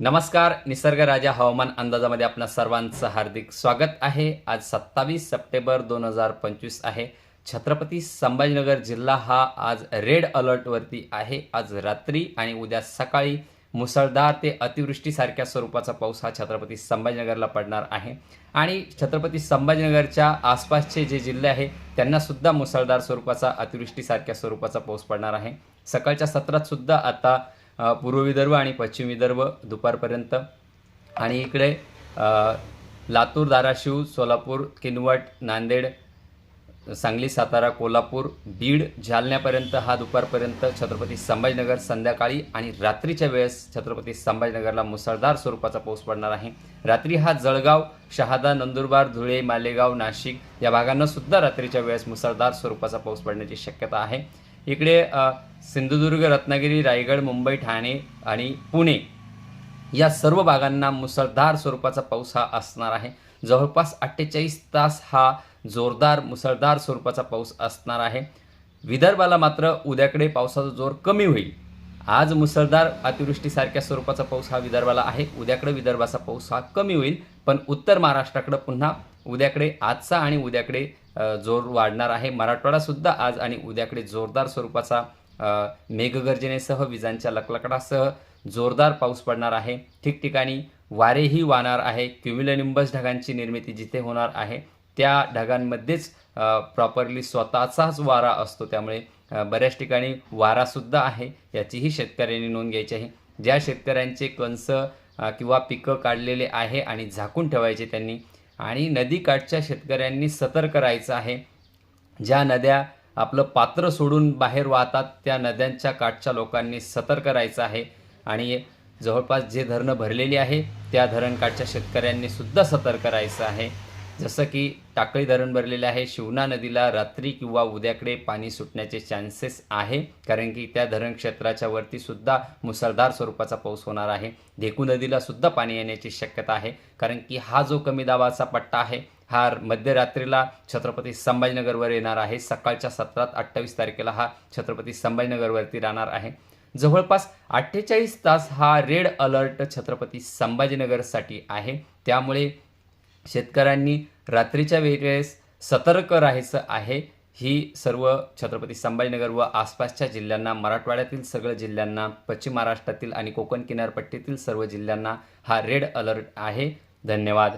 नमस्कार निसर्ग राजा हवामान अंदाजामध्ये आपलं सर्वांचं हार्दिक स्वागत आहे. आज सत्तावीस सप्टेंबर दोन हजार पंचवीस आहे. छत्रपती संभाजीनगर जिल्हा हा आज रेड अलर्टवरती आहे. आज रात्री आणि उद्या सकाळी मुसळधार ते अतिवृष्टीसारख्या स्वरूपाचा पाऊस हा छत्रपती संभाजीनगरला पडणार आहे. आणि छत्रपती संभाजीनगरच्या आसपासचे जे जिल्हे आहे त्यांनासुद्धा मुसळधार स्वरूपाचा अतिवृष्टीसारख्या स्वरूपाचा पाऊस पडणार आहे. सकाळच्या सत्रातसुद्धा आता पूर्व विदर्भ आणि पश्चिम विदर्भ दुपारपर्यंत. आणि इकडे लातूर धाराशिव सोलापूर किनवट नांदेड सांगली सातारा कोल्हापूर बीड जालन्यापर्यंत हा दुपारपर्यंत छत्रपती संभाजीनगर संध्याकाळी आणि रात्रीच्या वेळेस छत्रपती संभाजीनगरला मुसळधार स्वरूपाचा पाऊस पडणार आहे. रात्री हा जळगाव शहादा नंदुरबार धुळे मालेगाव नाशिक या भागांना सुद्धा रात्रीच्या वेळेस मुसळधार स्वरूपाचा पाऊस पडण्याची शक्यता आहे. इकडे सिंधुदुर्ग रत्नागिरी रायगड मुंबई ठाणे आणि पुणे या सर्व भागांना मुसळधार स्वरूपाचा पाऊस हा असणार आहे. जवळपास अठ्ठेचाळीस तास हा जोरदार मुसळधार स्वरूपाचा पाऊस असणार आहे. विदर्भाला मात्र उद्याकडे पावसाचा जोर कमी होईल. आज मुसळधार अतिवृष्टीसारख्या स्वरूपाचा पाऊस हा विदर्भाला आहे. उद्याकडे विदर्भाचा पाऊस हा कमी होईल. पण उत्तर महाराष्ट्राकडे पुन्हा उद्याकडे आजचा आणि उद्याकडे जोर वाढणार आहे. मराठवाडासुद्धा आज आणि उद्याकडे जोरदार स्वरूपाचा मेघगर्जनेसह विजांच्या लकलकडासह जोरदार पाऊस पडणार आहे. ठिकठिकाणी वारेही वाहणार आहे. क्युम्युलनिंबस ढगांची निर्मिती जिथे होणार आहे त्या ढगांमध्येच प्रॉपरली स्वतःचाच वारा असतो. त्यामुळे बऱ्याच ठिकाणी वारासुद्धा आहे याचीही शेतकऱ्यांनी नोंद घ्यायची आहे. ज्या शेतकऱ्यांचे कंस किंवा पिकं काढलेले आहे आणि झाकून ठेवायचे त्यांनी आणि नदीकाठच्या शेतकऱ्यांनी सतर्क राहायचं आहे. ज्या नद्या आपलं पात्र सोडून बाहेर वाहतात त्या नद्यांच्या काठच्या लोकांनी सतर्क राहायचं आहे. आणि जवळपास जे धरणं भरलेली आहे त्या धरणकाठच्या शेतकऱ्यांनीसुद्धा सतर्क राहायचं आहे. जसं की टाकळी धरण भरलेले आहे शिवना नदीला रात्री किंवा उद्याकडे पाणी सुटण्याचे चान्सेस आहे कारण की त्या धरण क्षेत्राच्या वरती सुद्धा मुसळधार स्वरूपाचा पाऊस होणार आहे. ढेकू नदीला सुद्धा पाणी येण्याची शक्यता आहे कारण की हा जो कमी दाबाचा पट्टा आहे हा मध्यरात्रीला छत्रपती संभाजीनगरवर येणार आहे. सकाळच्या सत्रात अठ्ठावीस तारखेला हा छत्रपती संभाजीनगरवरती राहणार आहे. जवळपास अठ्ठेचाळीस तास हा रेड अलर्ट छत्रपती संभाजीनगरसाठी आहे. त्यामुळे शेतकऱ्यांनी रात्रीच्या वेळेस सतर्क राहायचं आहे. ही सर्व छत्रपती संभाजीनगर व आसपासच्या जिल्ह्यांना मराठवाड्यातील सगळ्या जिल्ह्यांना पश्चिम महाराष्ट्रातील आणि कोकण किनारपट्टीतील सर्व जिल्ह्यांना हा रेड अलर्ट आहे. धन्यवाद.